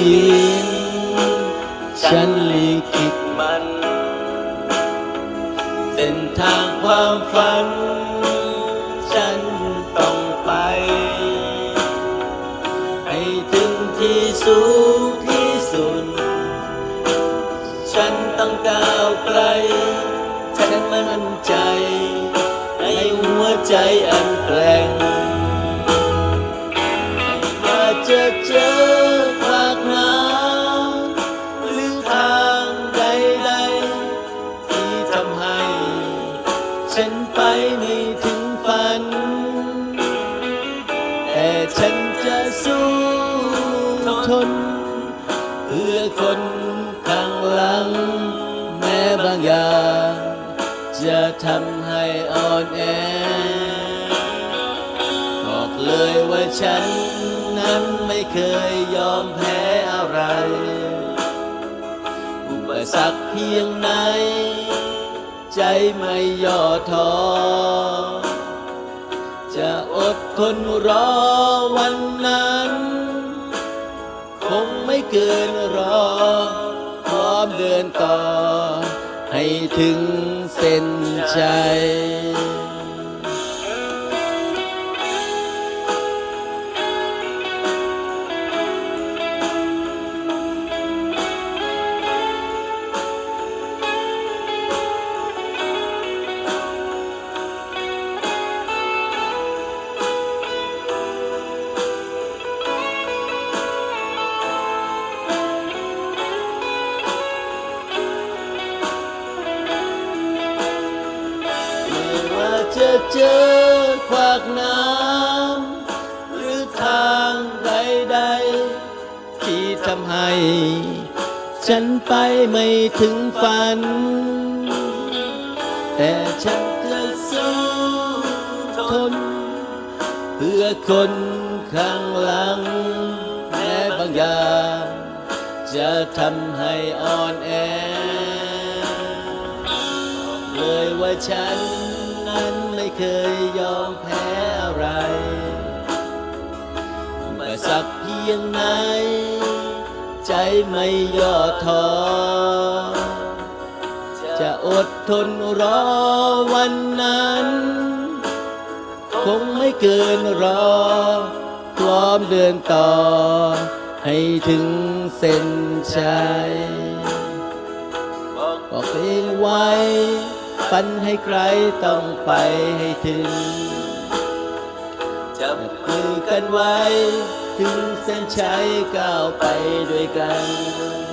ริงฉันลิขิตมัน เส้นทางความฝัน ฉันต้องไป ให้ถึงที่สูงที่สุด ฉันต้องก้าวไกล ฉันมั่นใจ ในหัวใจอัน ฉันไปไม่ถึงฝัน แต่ฉันจะสู้ทน เพื่อคนข้างหลัง แม้บางอย่าง จะทำให้อ่อนแอ บอกเลยว่าฉันนั้นไม่เคยยอมแพ้อะไร อุปสรรคเพียงไหน ใจไม่ย่อท้อ จะอดทนรอวันนั้น คงไม่เกินรอ พร้อมเดินต่อ ให้ถึงเส้นใจ จะเจอขวากน้ำหรือทางใดๆ ที่ทำให้ ฉันไปไม่ถึงฝัน แต่ฉันจะสู้ทน เพื่อคนข้างหลังแม้บางอย่างจะทำให้อ่อนแอ เลยว่าฉัน นั้นไม่เคยยอมแพ้อะไรอุปสรรคเพียงไหน ใจไม่ย่อท้อ จะอดทนรอวันนั้น คงไม่เกินรอ พร้อมเดินต่อ ให้ถึงเส้นชัยบอกบอกเองไว้ ฝันให้ใครต้องไปให้ถึง จับมือกันไว้ ถึงเส้นชัยก้าวไปด้วยกัน